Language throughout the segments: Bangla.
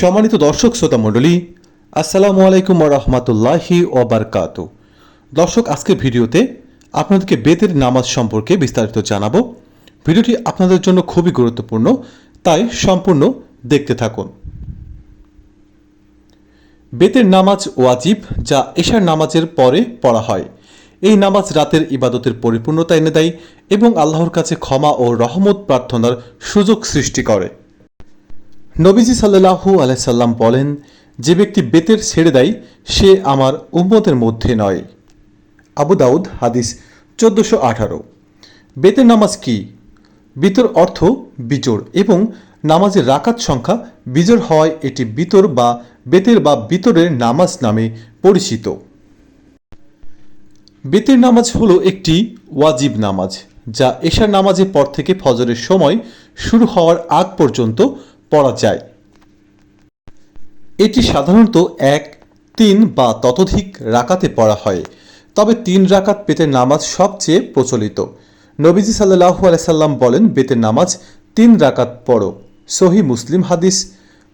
সম্মানিত দর্শক শ্রোতা মণ্ডলী, আসসালামু আলাইকুম রহমতুল্লাহি ওবারকাত দর্শক, আজকের ভিডিওতে আপনাদেরকে বেতের নামাজ সম্পর্কে বিস্তারিত জানাব। ভিডিওটি আপনাদের জন্য খুবই গুরুত্বপূর্ণ, তাই সম্পূর্ণ দেখতে থাকুন। বেতের নামাজ ওয়াজিব যা এশার নামাজের পরে পড়া হয়। এই নামাজ রাতের ইবাদতের পরিপূর্ণতা এনে দেয় এবং আল্লাহর কাছে ক্ষমা ও রহমত প্রার্থনার সুযোগ সৃষ্টি করে। নবীজি সাল্লাহু আলাইসাল্লাম বলেন, যে ব্যক্তি বেতের ছেড়ে দেয়, সে আমার উম্মতের মধ্যে নয়। আবু দাউদ, হাদিস চোদ্দোশো আঠারো। বেতের নামাজ কি? বিতর অর্থ বিজোড় এবং নামাজের রাকাত সংখ্যা বিজোড় হওয়ায় এটি বিতর বা বেতের বা বিতরের নামাজ নামে পরিচিত। বেতের নামাজ হলো একটি ওয়াজিব নামাজ, যা এশার নামাজের পর থেকে ফজরের সময় শুরু হওয়ার আগ পর্যন্ত পড়া যায়। এটি সাধারণত এক, তিন বা ততোধিক রাকাতে পড়া হয়, তবে তিন রাকাত বেতের নামাজ সবচেয়ে প্রচলিত। নবীজি সাল্লাহু আলাইসাল্লাম বলেন বেতের নামাজ তিন রাকাত পড়ো। সহি মুসলিম হাদিস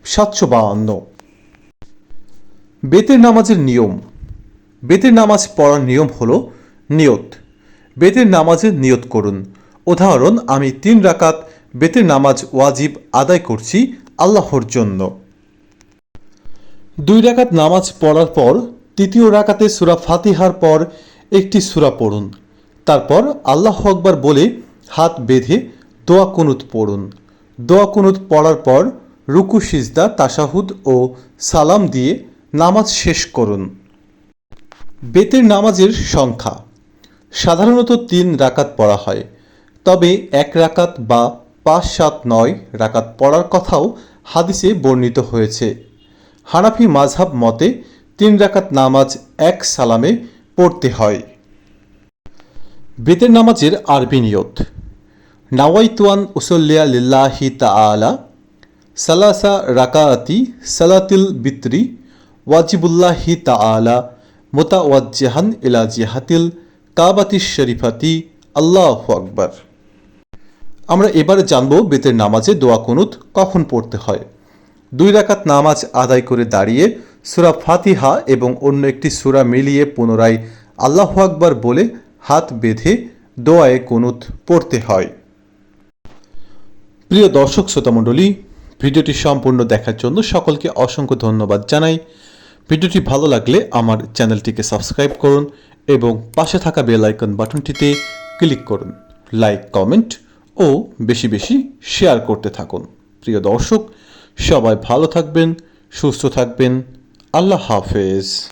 সাতশো বাহান্ন। বেতের নামাজের নিয়ম। বেতের নামাজ পড়ার নিয়ম হল নিয়ত। বেতের নামাজের নিয়ত করুন। উদাহরণ, আমি তিন রাকাত বেতের নামাজ ওয়াজিব আদায় করছি আল্লাহর জন্য। দুই রাকাত নামাজ পড়ার পর তৃতীয় রাকাতে সুরা ফাতিহার পর একটি সুরা পড়ুন। তারপর আল্লাহ আকবার বলে হাত বেঁধে দোয়া কুনুত পড়ুন। দোয়া কুনুত পড়ার পর রুকু, সিজদা, তাশাহুদ ও সালাম দিয়ে নামাজ শেষ করুন। বেতের নামাজের সংখ্যা। সাধারণত তিন রাকাত পড়া হয়, তবে এক রাকাত বা পাঁচ সাত নয় রাকাত পড়ার কথাও হাদিসে বর্ণিত হয়েছে। হানাফি মাঝহাব মতে তিন রাকাত নামাজ এক সালামে পড়তে হয়। বেতের নামাজের আরবি নিয়ত, নাওয়াইতুয়ান উসল্লিয়া লিল্লাহি তাআলা, সালাসা রাকাআতি সালাতিল বিত্রি, ওয়াজিবুল্লাহি তাআলা, মোতাওয়াজ্জাহান ইলা জিহাতিল কাবাতি শরীফাতি, আল্লাহ আকবার। আমরা এবারে জানব বেতের নামাজে দোয়া কুনুত কখন পড়তে হয়। দুই রাকাত নামাজ আদায় করে দাঁড়িয়ে সুরা ফাতিহা এবং অন্য একটি সুরা মিলিয়ে পুনরায় আল্লাহ আকবার বলে হাত বেঁধে দোয়ায়ে কুনুত পড়তে হয়। প্রিয় দর্শক, শ্রোতামণ্ডলী, ভিডিওটি সম্পূর্ণ দেখার জন্য সকলকে অসংখ্য ধন্যবাদ জানাই। ভিডিওটি ভালো লাগলে আমার চ্যানেলটিকে সাবস্ক্রাইব করুন এবং পাশে থাকা বেল আইকন বাটনটিতে ক্লিক করুন। লাইক, কমেন্ট ও বেশি বেশি শেয়ার করতে থাকুন। প্রিয় দর্শক, সবাই ভালো থাকবেন, সুস্থ থাকবেন। আল্লাহ হাফেজ।